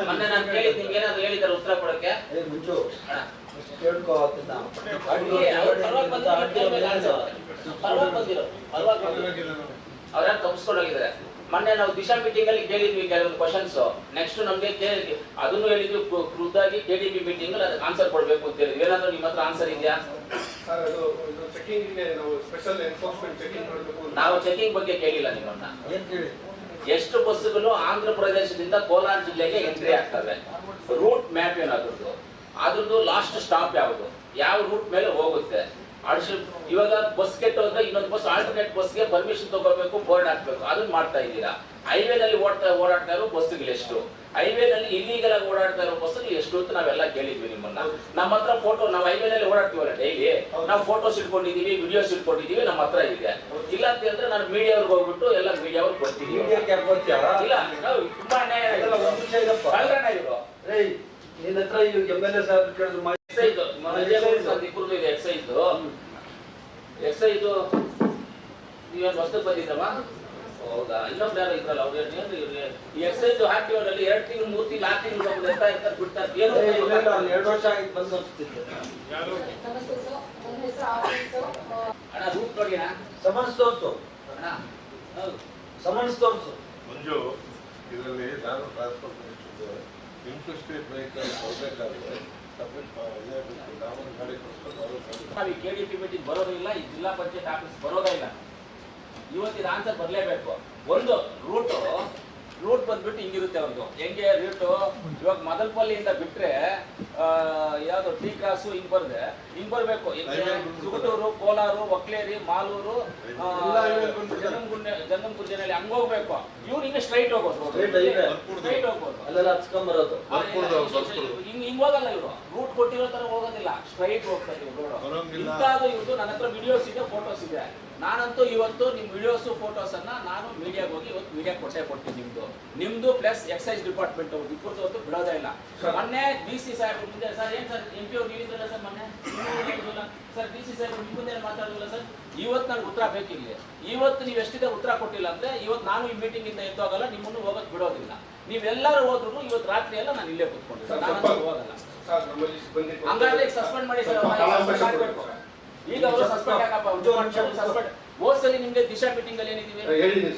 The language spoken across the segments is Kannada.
ಮೊನ್ನೆ ನಾನು ಕೇಳಿದ್ ನಿಮ್ಗೆ ಏನಾದ್ರು ಹೇಳಿದಾರೆ ಉತ್ತರ ಕೊಡಕ್ಕೆ ಅವ್ರು ತಪ್ಪಿಸ್ಕೊಂಡೋಗಿದ್ದಾರೆ ಮೊನ್ನೆ ನಾವು ದಿಶಾ ಮೀಟಿಂಗ್ ಅಲ್ಲಿ ಕೇಳಿದ್ವಿ ಕೆಲವೊಂದು ಕ್ವಶನ್ಸ್ ನೆಕ್ಸ್ಟ್ ನಮ್ಗೆ ಕೇಳಿದ್ವಿ ಅದನ್ನು ಹೇಳಿದ್ವಿ ಖುದ್ದಾಗಿ ಕೆ ಡಿ ಪಿ ಮೀಟಿಂಗ್ ಅಲ್ಲಿ ಅದಕ್ಕೆ ಆನ್ಸರ್ ಕೊಡ್ಬೇಕು ಅಂತ ಹೇಳಿದ್ವಿ ಏನಾದ್ರು ನಿಮ್ಮ ಹತ್ರ ಆನ್ಸರ್ ಇದೆಯಾ? ನಾವು ಸ್ಪೆಷಲ್ ಎನ್ಫೋರ್ಸ್ಮೆಂಟ್ ಚೆಕಿಂಗ್ ಮಾಡಬೇಕು ನಾವು ಚೆಕಿಂಗ್ ಬಗ್ಗೆ ಕೇಳಿಲ್ಲ ನಿಮ್ಮನ್ನ. ಏನ್ ಕೇಳಿ? ಎಷ್ಟು ಬಸ್ಸುಗಳು ಆಂಧ್ರ ಪ್ರದೇಶದಿಂದ ಕೋಲಾರ ಜಿಲ್ಲೆಗೆ ಎಂಟ್ರಿ ಆಗ್ತವೆ? ರೂಟ್ ಮ್ಯಾಪ್ ಏನಾದ್ರದ್ದು? ಅದ್ರದ್ದು ಲಾಸ್ಟ್ ಸ್ಟಾಪ್ ಯಾವುದು? ಯಾವ ರೂಟ್ ಮೇಲೆ ಹೋಗುತ್ತೆ? ಇವಾಗ ಬಸ್ ಕೆಟ್ಟೋದ್ರೆ ಇನ್ನೊಂದು ಬಸ್ ಆಲ್ಟರ್ನೇಟ್ ಬಸ್ಗೆ ಪರ್ಮಿಷನ್ ತಗೋಬೇಕು ಬೋರ್ಡ್ ಹಾಕ್ಬೇಕು. ಅದನ್ನ ಮಾಡ್ತಾ ಇದ್ದೀರಾ? ಹೈವೇನಲ್ಲಿ ಓಡ್ತಾ ಓಡಾಡ್ತಾ ಇರೋ ಬಸ್ಗಳು ಎಷ್ಟು? ಹೈವೇನಲ್ಲಿ ಇಲ್ಲಿಗಲ್ ಆಗಿ ಓಡಾಡ್ತಾ ಇರೋ ಬಸ್ ಎಷ್ಟು ಅಂತ ನಾವೆಲ್ಲ ಕೇಳಿದ್ವಿ ನಿಮ್ಮನ್ನ. ನಮ್ಮ ಹತ್ರ ಫೋಟೋ ನಾವು ಹೈವೇನಲ್ಲಿ ಓಡಾಡ್ತೀವಲ್ಲ ಡೈಲಿ ನಾವು ಫೋಟೋಸ್ ಇಟ್ಕೊಂಡಿದೀವಿ ವಿಡಿಯೋಸ್ ಇಟ್ಕೊಂಡಿದೀವಿ ನಮ್ಮ ಹತ್ರ ಇದೆ. ಇಲ್ಲ ಅಂತ ಹೇಳಿದ್ರೆ ನಾನು ಮೀಡಿಯಾವ್ರಿಗೆ ಹೋಗ್ಬಿಟ್ಟು ಎಲ್ಲ ಕೊಡ್ತೀನಿ. ಯಾಕೆ ಹೋಗ್ತೀಯಾ? ಇಲ್ಲ ನಾವು ತುಂಬಾ ಅನ್ಯಾಯ ಇವರು. ನಿನ್ನ ಹತ್ರ ಎಂ ಎಂ ಎಲ್ ಎ ಸಾಹೇಬ್ ಕೇಳಿದ್ರು ಮಾಹಿತಿ ಎಕ್ಸೈಸ್ ಮನೆಯಲ್ಲಿ ಒಂದು ಇಬ್ರದ್ದು ಇದೆ ಎಕ್ಸೈಸ್ ಎಕ್ಸೈಸ್ ನೀವೇನು ಹೊಸದು ಬಂದಿದ್ದಮ್ಮ ಹೌದಾ? ಇನ್ನೊಬ್ರು ಯಾರು ಇದ್ರಲ್ಲ ಅವ್ರು ಏನು ಹಾಕಿ ಇವ್ರಿಗೆ ಈ ಎಕ್ಸೈಸ್ ಹಾಕಿರೋರಲ್ಲಿ ಎರಡು ತಿಂಗಳು ಮೂರು ತಿಂಗಳು ಆರು ತಿಂಗಳು ಬಂದು ಎತ್ತ ಇರ್ತಾರೆ ಬಿಡ್ತಾರೆ. ಏನು ಎರಡು ವರ್ಷ ಆಗಿದ್ದು ಬಂದು ಸರ್. ಅಣ್ಣ ರೂಟ್ ನೋಡಿ ಅಣ್ಣ. ಸಮನ್ಸ್ ತೋರಿಸು. ಅಣ್ಣ ಹೌದು. ಸಮನ್ಸ್ ತೋರಿಸು. ಮಂಜು ಇದರಲ್ಲಿ ನಾನು ಟ್ರಾನ್ಸ್ಫರ್ ಮಾಡಿಸಿದ್ದೆ ಇಂಟ್ರೆಸ್ಟೆಡ್ ವೆಹಿಕಲ್ ಹೋಗ್ಬೇಕಾದ್ರೆ ಸಪ್ರೇಟ್ ನಾವು ಗಾಡಿ ಕೊಡ್ಸ್ಕೊಂಡು ಅವ್ರು ಗಾಡಿ ನಾವು ಈ ಕೆ ಡಿ ಪಿ ಮೀಟಿಂಗ್ ಬರೋದು ಇಲ್ಲ ಈ ಜಿಲ್ಲಾ ಪಂಚಾಯತ್ ಆಫೀಸ್ ಬರೋದೇ ಇಲ್ಲ ಇವತ್ತಿನ ಆನ್ಸರ್ ಬರಲೇಬೇಕು ಒಂದು ರೂಟು ರೂಟ್ ಬಂದ್ಬಿಟ್ಟು ಹಿಂಗಿರುತ್ತೆ ಅವ್ರದ್ದು ಹೆಂಗೆ ರೂಟು ಇವಾಗ ಮದಲ್ಪಲ್ಲಿಯಿಂದ ಬಿಟ್ರೆ ಆ, ಯಾವ್ದು ಟೀ ಕ್ರಾಸು ಹಿಂಗ್ ಬರ್ದೆ ಹಿಂಗ್ ಬರಬೇಕು ಸುಗಟೂರು ಕೋಲಾರು ಒಕ್ಲೇರಿ ಮಾಲೂರು ಜಂಗಮಗುಂಜೆನಲ್ಲಿ ಹಂಗ್ ಹೋಗ್ಬೇಕು ಇವ್ರು ಹಿಂಗೆ ಸ್ಟ್ರೈಟ್ ಹೋಗೋದು ಸ್ಟ್ರೈಟ್ ಹೋಗ್ಬೋದು ಅಲ್ಲೆಲ್ಲ ಹಚ್ಕೊಂಬರೋದು. ಹಿಂಗ್ ಹಿಂಗ್ ಹೋಗಲ್ಲ ಇವರು. ರೂಟ್ ಕೊಟ್ಟಿರೋ ತರ ಹೋಗೋದಿಲ್ಲ. ಸ್ಟ್ರೈಟ್ ಹೋಗ್ತಾರೆ ಇವರು. ಇಂಥದ್ದು ಇವ್ರದ್ದು ನನ್ನ ಹತ್ರ ವಿಡಿಯೋಸ್ ಇದೆ ಫೋಟೋಸ್ ಇದೆ. ನಾನಂತೂ ಇವತ್ತು ನಿಮ್ ವಿಡಿಯೋಸ್ ಫೋಟೋಸ್ ಅನ್ನ ನಾನು ಮೀಡಿಯಾಗ ಹೋಗಿ ಇವತ್ತು ಮೀಡಿಯಾ ಕೊಟ್ಟೆ ಕೊಡ್ತೀನಿ ನಿಮ್ದು. ನಿಮ್ದು ಪ್ಲಸ್ ಎಕ್ಸೈಸ್ ಡಿಪಾರ್ಟ್ಮೆಂಟ್ ಅವ್ರು ಇಬ್ಬರದ್ದು ಹೊತ್ತು ಬಿಡೋದೇ ಇಲ್ಲ. ಮೊನ್ನೆ ಬಿ ಸಿ ಸಾಹೇಬ್ ಮುಂದೆ ಸರ್ ಏನ್ ಸರ್ ಎಂ ಪಿ ಅವ್ರು ನೀವಿದ್ರಲ್ಲ ಸರ್ ಮೊನ್ನೆ? ಸರ್ ಡಿ ಸಿ ಸಾಹೇಬ್ ನಿಮ್ಮ ಮುಂದೆ ಮಾತಾಡೋದಿಲ್ಲ ಸರ್? ಇವತ್ತು ನನಗೆ ಉತ್ತರ ಬೇಕಿಲ್ಲ. ಇವತ್ತು ನೀವು ಎಷ್ಟಿದೆ ಉತ್ತರ ಕೊಟ್ಟಿಲ್ಲ ಅಂದ್ರೆ ಇವತ್ತು ನಾನು ಈ ಮೀಟಿಂಗ್ ಇಂದ ಎದ್ದೋಗಲ್ಲ ನಿಮ್ಮನ್ನು ಹೋಗಕ್ ಬಿಡೋದಿಲ್ಲ. ನೀವೆಲ್ಲರೂ ಹೋದ್ರು ಇವತ್ತು ರಾತ್ರಿ ಎಲ್ಲ ನಾನು ಇಲ್ಲೇ ಕೂತ್ಕೊಂಡಿದ್ದೆ ಸರ್, ನಾನು ಹೋಗಲ್ಲ ಸರ್ ಹಂಗಾದ್ರೆ ಸಸ್ಪೆಂಡ್ ಮಾಡಿ ಸರ್. ಸರ್. ಈಗ ಅವರು ಸಸ್ಪೆಂಡ್ ಆಗಪ್ಪ ಸಸ್ಪೆಂಡ್ ಹೋದ್ಸಲಿ ನಿಮ್ಗೆ ದಿಶಾ ಮೀಟಿಂಗ್ ಅಲ್ಲಿ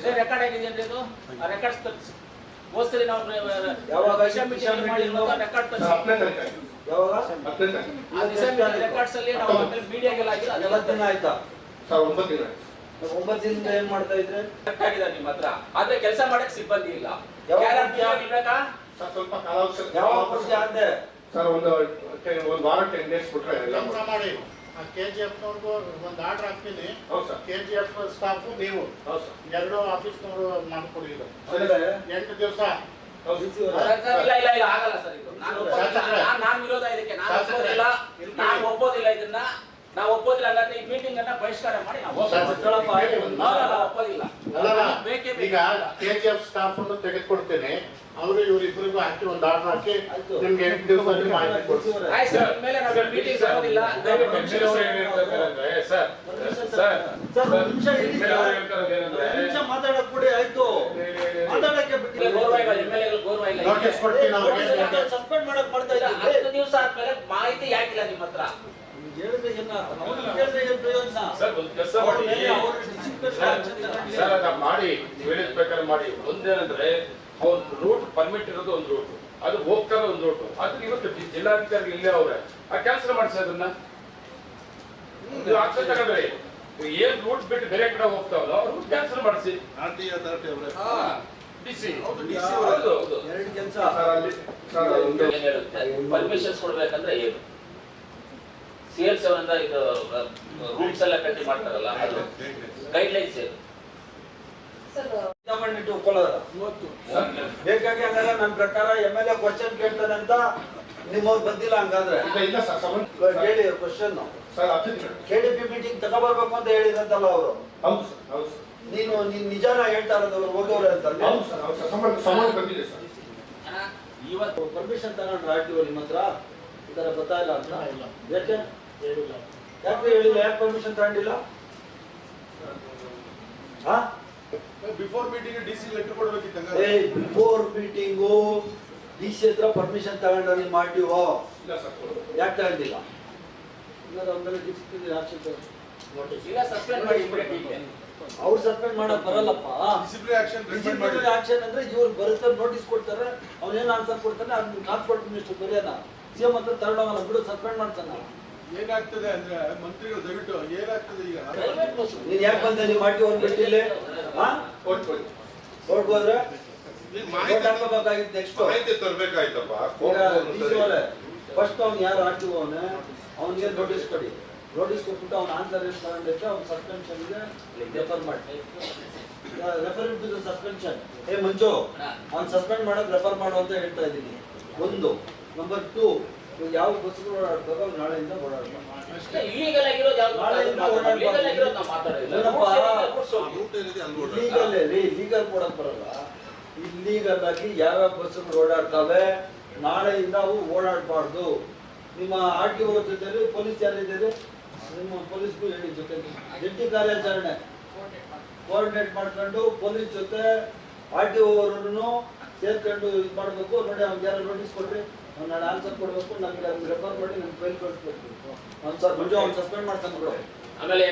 ಸರ್. ರೆಕಾರ್ಡ್ ಆಗಿದೆ ಅಂದ್ರೆ ಇದು? ರೆಕಾರ್ಡ್ಸ್ ತಪ್ಪಿಸಿ ಹೋದ್ ಸರಿ ನಾವು ರೆಕಾರ್ಡ್ ಸರ್, ಅದೆಲ್ಲ ಒಂಬತ್ತು ದಿನ ಆಯ್ತಾ? ಸರ್ ಒಂಬತ್ತು ದಿನ ಒಂಬತ್ತು ದಿನದಿಂದ ಏನ್ ಮಾಡ್ತಾ ಇದ್ರೆ? ಕರೆಕ್ಟ್ ಆಗಿದೆ ನಿಮ್ಮ ಹತ್ರ. ಆದ್ರೆ ಕೆಲಸ ಮಾಡಕ್ ಸಿಬ್ಬಂದಿ ಇಲ್ಲ. ಸ್ವಲ್ಪ ಕಾಲಾವಕಾಶ. ಆದ್ದೆ ಸರ್ ಒಂದು ಒಂದು ವಾರ ಟೆನ್ ಡೇಸ್ ಬಿಟ್ರೆ ಕೆಲಸ ಮಾಡಿ. ಕೆ ಜಿ ಎಫ್ನವ್ರಿಗೂ ಒಂದು ಆರ್ಡರ್ ಹಾಕ್ತೀನಿ. ಹೌದು sir. K G F staff ನೀವು. ಹೌದು ಸರ್. ಎರಡು ಆಫೀಸ್ನವರು ಮಾಡ್ಕೊಡಿ ಎಂಟು ದಿವಸ. ಇಲ್ಲ ಇಲ್ಲ ಇಲ್ಲ ಆಗಲ್ಲ ಸರ್ ಇದು. ನಾನು. ನಾನ್- ವಿರೋಧ ಇದಕ್ಕೆ ನಾನು. ಒಪ್ಪೋದಿಲ್ಲ. ನಾನು ಒಪ್ಪೋದಿಲ್ಲ ಇದನ್ನ. ನಾವು ಒಪ್ಪೋದಿಲ್ಲ ಹಾಗಾದ್ರೆ ಈ ಮೀಟಿಂಗ್ ಅನ್ನ ಬಹಿಷ್ಕಾರ ಮಾಡಿ ನಾವು. ಒಪ್ಪೋದಿಲ್ಲ. ಈಗ ಬೇಕು ಕೆ ಜಿ ಎಫ್ ಸ್ಟಾಫ್ ಅನ್ನು ತೆಗೆದುಕೊಡ್ತೇನೆ. ಅವರು ಇವರಿಬ್ಬರಿಗೂ ಹಾಕಿ ಒಂದು ಆರ್ಡರ್ ಹಾಕಿ ಆಯ್ತು. ನಿಮ್ಗೆ ಎಂಟು ದಿವಸ ಮಾಹಿತಿ ಕೊಡ್ತೀವಿ ಆಯ್ತು ಸರ್ ಮೇಲೆ ನಾವು ಮೀಟಿಂಗ್ ಬರೋದಿಲ್ಲ. ಸರ್ ಸರ್ ಸರ್, ನಿಮಿಷ ಮಾತಾಡಕ್ ಕೊಡಿ ಆಯ್ತು. ಮಾತಾಡಕ್ಕೆ ನೋಟಿಸ್ ಕೊಡ್ತೀನಿ ಸಸ್ಪೆಂಡ್ ಮಾಡಕ್ ಮಾಡ್ತಾ ಇಲ್ಲ, ಹತ್ತು ದಿವಸ ಆದ್ಮೇಲೆ ಮಾಹಿತಿ ಯಾಕಿಲ್ಲ ನಿಮ್ಮ ಹತ್ರ? ಹೇಳಿದ್ರೆ ಏನ ಅವ್ನು ಏನ್ ಪ್ರಯೋಜನ? ಸರ್ ಒಂದು ಕೆಲಸ ಮಾಡಿ. ಅವ್ರು. ಸರ್ ಮಾಡಿ. ನೀವು ಹೇಳಿದ ಪ್ರಕಾರ ಮಾಡಿ. ಒಂದೇನಂದ್ರೆ ಒಂದು ರೂಟ್ ಪರ್ಮಿಟ್ ಇರೋದು ಒಂದು ರೂಟ್ ಅದು ಹೋಗ್ತಾರೆ ಒಂದು ರೂಟ್ ಅದು ಇವತ್ತು ಜಿಲ್ಲಾಧಿಕಾರಿ ಇಲ್ಲೇ ಅವ್ರೆ. ಆ ಕ್ಯಾನ್ಸಲ್ ಮಾಡಿಸಿ ಅದನ್ನ. ನೀವು ಆಕ್ಷನ್ ತಗೊಂಡ್ರಿ. ಏನ್ ರೂಟ್ ಬಿಟ್ಟು ಬೇರೆ ಕಡೆ ಹೋಗ್ತಾವಲ್ಲ ರೂಟ್ ಕ್ಯಾನ್ಸಲ್ ಮಾಡಿಸಿ. ಡಿಸಿ ಹೌದು ಹೌದು ಎರಡು ಪರ್ಮಿಷನ್ಸ್ ಕೊಡ್ಬೇಕಂದ್ರೆ ಏನು? ಸಿಎಲ್ ಸೆವೆನ್ ಇದು ರೂಲ್ಸ್ ಎಲ್ಲ ಕಟ್ಟಿ ಮಾಡ್ತಾರಲ್ಲ ಅದು ಗೈಡ್ ಲೈನ್ಸ್ ಏನು ಬೇಕಾಗಿ ಹಂಗಾದ್ರೆ ನನ್ನ ಪ್ರಕಾರ ಎಂ ಎಲ್ ಎ ಕ್ವಶನ್ ಕೇಳ್ತದಂತ ಅಂತ ನಿಮ್ಮವ್ರು ಬಂದಿಲ್ಲ ಹಂಗಾದ್ರೆ? ಇಲ್ಲ ಇಲ್ಲ ಸರ್ ಸಂಬಂಧ ಹೇಳಿ question sir K D P meeting ತಗೋಬರ್ಬೇಕು ಅಂತ ಹೇಳಿದಂತಲ್ಲ ಅವರು. ಹೌದು ಸರ್ ಹೌದು ಸರ್. ನೀನು ನೀನ್ ನಿಜಾನ ಹೇಳ್ತಾ ಇರೋದು ಅವ್ರು ಹೋಗೋರೆ ಅಂತ ಹೌದು ಸರ್ ಹೌದು ಸರ್ ಸಂಬಂಧ ಸಂಬಂಧ ಬಂದಿದೆ ಸರ್. ಇವತ್ತು ಪರ್ಮಿಷನ್ ತಗೊಂಡ್ರೆ ಆರ್ ಟಿ ನಿಮ್ಮ ಹತ್ರ? ಈ ತರ ಗೊತ್ತಾಯಿಲ್ಲ ಅಂತ? ಇಲ್ಲ. ಯಾಕೆ? ಹೇಳಿಲ್ಲ. ಯಾಕೆ ಹೇಳಿಲ್ಲ? ಯಾಕೆ ಪರ್ಮಿಷನ್ ತಗೊಂಡಿಲ್ಲ? ಹಾ before meeting D C letter ಕೊಡ್ಬೇಕಿತ್ತಂಗ ಏ ಬಿಫೋರ್ ಮೀಟಿಂಗು ಡಿ ಕ್ಷೇತ್ರ ಹತ್ರ ಪರ್ಮಿಷನ್ ತಗೊಂಡು ನೀವು ಮಾಡ್ತೀವೋ? ಇಲ್ಲ ಸರ್. ಯಾಕೆ ತಗೊಂಡಿಲ್ಲ? ಇಲ್ಲ ಅವ್ರ ಸಸ್ಪೆಂಡ್ ಅವ್ರು ಮಾಡಕ್ ಬರಲ್ಲಪ್ಪ. ಡಿಸಿಪ್ಲಿನರಿ ಆಕ್ಷನ್ ಅಂದ್ರೆ ಇವ್ರು ಬರುತ್ತೆ ನೋಟಿಸ್ ಕೊಡ್ತಾರೆ ಅವ್ನೇನ್ ಆನ್ಸರ್ ಕೊಡ್ತಾನೆ ಅದನ್ನ ಟ್ರಾನ್ಸ್ಪೋರ್ಟ್ ಮಿನಿಸ್ಟರ್ ಬರೆಯೋಣ. ಸಿ ಎಂ ಹತ್ರ ತಗೊಂಡೋಗಲ್ಲ ಬಿಡು ಸಸ್ಪೆಂಡ್ ಮಾಡ್ತಾನ. ಏನಾಗ್ತದೆ ಅಂದ್ರೆ ಮಂತ್ರಿಗಳು ದಯವಿಟ್ಟು ಏನಾಗ್ತದೆ ಈಗ? ಪ್ರೈವೇಟ್ ಬಸ್ ನೀನ್ ಯಾಕೆ ಬಂದೆ ನೀವು ಮಾಡ್ತೀವಿ ಅಂದ್ಬಿಟ್ಟು ಇಲ್ಲಿ ಹಾ? ಮಾಹಿತಿ ಮಾಹಿತಿ ತರ್ಬೇಕಾಯ್ತಪ್ಪ. ಫಸ್ಟ್ ಅವ್ನು ಯಾರು ಆರ್ಟಿಒ ಅವನೇ? ಅವನಿಗೆ ನೋಟಿಸ್ ಕೊಡಿ. ನೋಟಿಸ್ ಕೊಟ್ಬಿಟ್ಟು ಅವ್ನ ಆನ್ಸರ್ ಏನು ತಗೊಂಡೈತೆ ಅವ್ನ ಸಸ್ಪೆನ್ಷನ್ಗೆ ರೆಫರ್ ಮಾಡಿ. ರೆಫರ್ ಟು ಸಸ್ಪೆನ್ಷನ್ ಏ ಮಂಜು ಅವ್ನು ಸಸ್ಪೆಂಡ್ ಮಾಡೋದ್ ರೆಫರ್ ಮಾಡು ಅಂತ ಹೇಳ್ತಾ ಇದ್ದೀನಿ. ಒಂದು. ನಂಬರ್ ಟೂ ಯಾವ ಬಸ್ಗಳು ಓಡಾಡ್ತಾರೋ ನಾಳೆಯಿಂದ ಓಡಾಡ್ತಾರೆ. ಲೀಗಲ್ ಕೊಡಕ್ ಬರಲ್ಲ. ಇಲ್ಲೀಗಲ್ ಆಗಿ ಯಾವ್ಯಾವ ಬಸ್ಸುಗಳು ಓಡಾಡ್ತವೆ? ನಾಳೆಯಿಂದ ಅವು ಓಡಾಡಬಾರ್ದು. ನಿಮ್ಮ ಆರ್ ಟಿ ಓ ಜೊತೆ ಪೊಲೀಸ್ ಯಾರಿದ್ದೀರಿ? ನಿಮ್ಮ ಪೊಲೀಸ್ಗೂ ಹೇಳಿ ಜೊತೆ. ಜಂಟಿ ಕಾರ್ಯಾಚರಣೆ? ಕೋಆರ್ಡಿನೇಟ್ ಮಾಡ್ಕೊಂಡು ಪೊಲೀಸ್ ಜೊತೆ ಆರ್ ಟಿ ಓ ಅವರನ್ನು ಸೇರ್ಕೊಂಡು ಇದು ಮಾಡಬೇಕು. ನೋಡಿ ಅವ್ನಿಗೆ ಯಾರು ನೋಟಿಸ್ ಕೊಡ್ರಿ ಅವ್ನು ಆನ್ಸರ್ ಕೊಡಬೇಕು. ನಮಗೆ ರೆಫರ್ ಮಾಡಿ ನಮ್ಗೆ ಫೈಲ್ ಕಳಿಸ್ಬೇಕು ಒಂದು ಸರ್ ಅವ್ನು ಸಸ್ಪೆಂಡ್ ಮಾಡ್ತಾನೆ ಆಮೇಲೆ